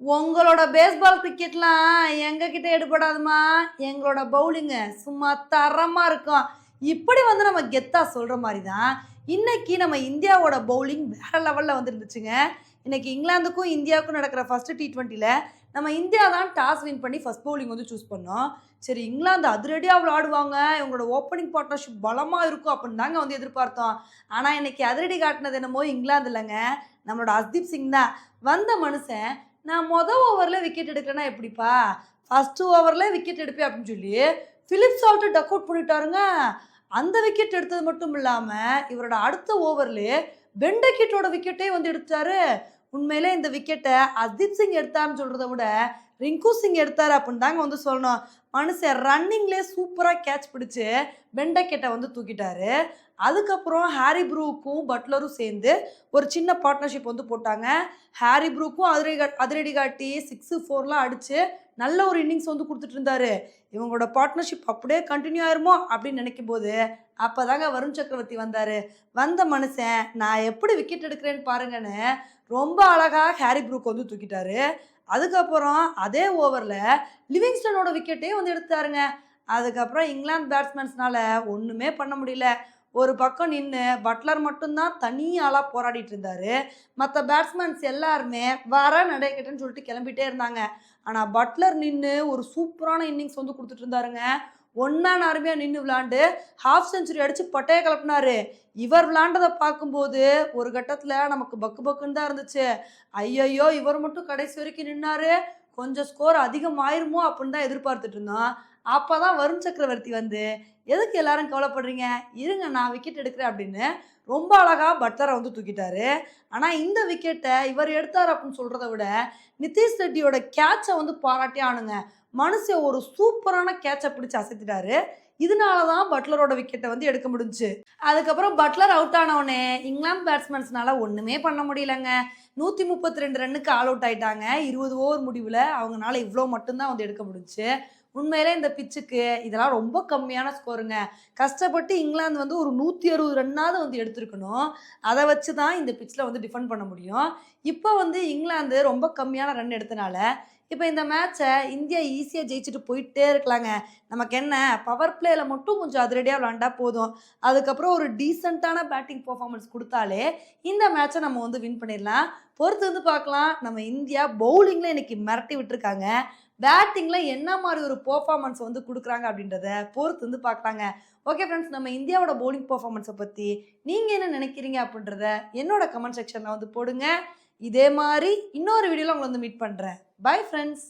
உங்களோட பேஸ்பால் கிரிக்கெட்லாம் எங்ககிட்ட எடுபடாதுமா? எங்களோட பவுலிங்கு சும்மா தரமாக இருக்கும். இப்படி வந்து நம்ம கெத்தாக சொல்கிற மாதிரி தான் இன்னைக்கு நம்ம இந்தியாவோட பவுலிங் வேற லெவலில் வந்துருந்துச்சுங்க. இன்னைக்கு இங்கிலாந்துக்கும் இந்தியாவுக்கும் நடக்கிற ஃபஸ்ட்டு டி ட்வெண்ட்டியில் நம்ம இந்தியா தான் டாஸ் வின் பண்ணி ஃபஸ்ட் பவுலிங் வந்து சூஸ் பண்ணோம். சரி இங்கிலாந்து அதிரடியாக விளாடுவாங்க இவங்களோட ஓப்பனிங் பார்ட்னர்ஷிப் பலமாக இருக்கும் அப்படின்னு தாங்க வந்து எதிர்பார்த்தோம். ஆனால் இன்னைக்கு அதிரடி காட்டினது என்னமோ இங்கிலாந்து இல்லைங்க நம்மளோட அஸ்தீப் சிங் தான். வந்த மனுஷன் நான் மொதல் ஓவரில் விக்கெட் எடுக்கிறேன்னா எப்படிப்பா? ஃபஸ்ட்டு ஓவரில் விக்கெட் எடுப்பேன் அப்படின்னு சொல்லி ஃபிலிப்ஸ் ஆல்ட்டு டக் அவுட் பண்ணிட்டாருங்க. அந்த விக்கெட் எடுத்தது மட்டும் இல்லாமல் இவரோட அடுத்த ஓவர்லேயே பெண்டக்கிட்டோட விக்கெட்டே வந்து எடுத்தாரு உண்மையிலே இந்த விக்கெட்டை அஜித் சிங் எடுத்தான்னு சொல்கிறத விட ரிங்கு சிங் எடுத்தார் அப்படின்னு தாங்க வந்து சொல்லணும். மனுஷன் ரன்னிங்லேயே சூப்பராக கேட்ச் பிடிச்சி பெண்டக்கெட்டை வந்து தூக்கிட்டாரு. அதுக்கப்புறம் ஹாரி ப்ரூக்கும் பட்லரும் சேர்ந்து ஒரு சின்ன பார்ட்னர்ஷிப் வந்து போட்டாங்க. ஹாரி ப்ரூக்கும் அதிரடி அதிரடி காட்டி சிக்ஸு ஃபோர்லாம் அடித்து நல்ல ஒரு இன்னிங்ஸ் வந்து கொடுத்துட்டு இருந்தாரு. இவங்களோட பார்ட்னர்ஷிப் அப்படியே கண்டினியூ ஆயிருமோ அப்படின்னு நினைக்கும் போது அப்போ தாங்க வருண் சக்கரவர்த்தி வந்தார். வந்த மனுஷன் நான் எப்படி விக்கெட் எடுக்கிறேன்னு பாருங்கன்னு ரொம்ப அழகாக ஹாரி ப்ரூக் வந்து தூக்கிட்டாரு. அதுக்கப்புறம் அதே ஓவரில் லிவிங்ஸ்டனோட விக்கெட்டையும் வந்து எடுத்தாருங்க அதுக்கப்புறம் இங்கிலாந்து பேட்ஸ்மேன்ஸ்னால ஒன்றுமே பண்ண முடியல. ஒரு பக்கம் நின்று பட்லர் மட்டும்தான் தனியாளாக போராடிட்டு இருந்தாரு. மற்ற பேட்ஸ்மேன்ஸ் எல்லாருமே வர நடைக்கட்டுன்னு சொல்லிட்டு கிளம்பிட்டே இருந்தாங்க. ஆனால் பட்லர் நின்று ஒரு சூப்பரான இன்னிங்ஸ் வந்து கொடுத்துட்டு இருந்தாருங்க. ஒன்றா அருமையாக நின்று விளாண்டு ஹாஃப் செஞ்சுரி அடித்து பட்டையை கிளப்பினாரு இவர் விளாண்டதை பார்க்கும்போது ஒரு கட்டத்தில் நமக்கு பக்கு பக்குன்னு தான் இருந்துச்சு. ஐயையோ இவர் மட்டும் கடைசி வரைக்கும் நின்னாரு. கொஞ்சம் ஸ்கோர் அதிகமாயிருமோ அப்படின்னு தான் எதிர்பார்த்துட்டு இருந்தோம். அப்போ தான் வருண் சக்கரவர்த்தி வந்து எதுக்கு எல்லாரும் கவலைப்படுறீங்க? இருங்க நான் விக்கெட் எடுக்கிறேன் அப்படின்னு ரொம்ப அழகாக பட்லரை வந்து தூக்கிட்டாரு. ஆனால் இந்த விக்கெட்டை இவர் எடுத்தார் அப்படின்னு சொல்கிறத விட நிதிஷ் ரெட்டியோட கேட்சை வந்து பாராட்டி ஆணுங்க மனுஷன் ஒரு சூப்பரான கேட்சை பிடிச்சி அசைத்துட்டாரு. இதனால தான் பட்லரோட விக்கெட்டை வந்து எடுக்க முடிஞ்சுச்சு. அதுக்கப்புறம் பட்லர் அவுட் ஆனவுடனே இங்கிலாந்து பேட்ஸ்மேன்ஸ்னால ஒன்றுமே பண்ண முடியலங்க. நூற்றி முப்பத்தி ரெண்டு ரன்னுக்கு ஆல் அவுட் ஆயிட்டாங்க. இருபது ஓவர் முடிவில் அவங்கனால இவ்வளோ மட்டும்தான் வந்து எடுக்க முடிஞ்சுச்சு. உண்மையிலே இந்த பிச்சுக்கு இதெல்லாம் ரொம்ப கம்மியான ஸ்கோருங்க கஷ்டப்பட்டு இங்கிலாந்து வந்து ஒரு நூற்றி அறுபது ரன்னாவது வந்து எடுத்திருக்கணும். அதை வச்சு தான் இந்த பிச்சில் வந்து டிஃபெண்ட் பண்ண முடியும். இப்போ வந்து இங்கிலாந்து ரொம்ப கம்மியான ரன் எடுத்தனால இப்போ இந்த மேட்சை இந்தியா ஈஸியாக ஜெயிச்சுட்டு போயிட்டே இருக்கலாங்க. நமக்கு என்ன? பவர் பிளேயில் மட்டும் கொஞ்சம் அதிரடியாக விளாண்டா போதும். அதுக்கப்புறம் ஒரு டீசெண்டான பேட்டிங் பர்ஃபார்மன்ஸ் கொடுத்தாலே இந்த மேட்சை நம்ம வந்து வின் பண்ணிடலாம். பொறுத்து வந்து பார்க்கலாம். நம்ம இந்தியா பவுலிங்கில் இன்னைக்கு மிரட்டி விட்டுருக்காங்க. பேட்டிங்கில் என்ன மாதிரி ஒரு பர்ஃபார்மன்ஸ் வந்து கொடுக்குறாங்க அப்படின்றத பொறுத்து வந்து பார்க்கலாங்க. ஓகே ஃப்ரெண்ட்ஸ் நம்ம இந்தியாவோட பவுலிங் பர்ஃபார்மன்ஸை பற்றி நீங்கள் என்ன நினைக்கிறீங்க அப்படின்றத என்னோட கமெண்ட் செக்ஷனில் வந்து போடுங்க. இதே மாதிரி இன்னொரு வீடியோவில் உங்களை வந்து மீட் பண்ணுறேன் பை ஃப்ரெண்ட்ஸ்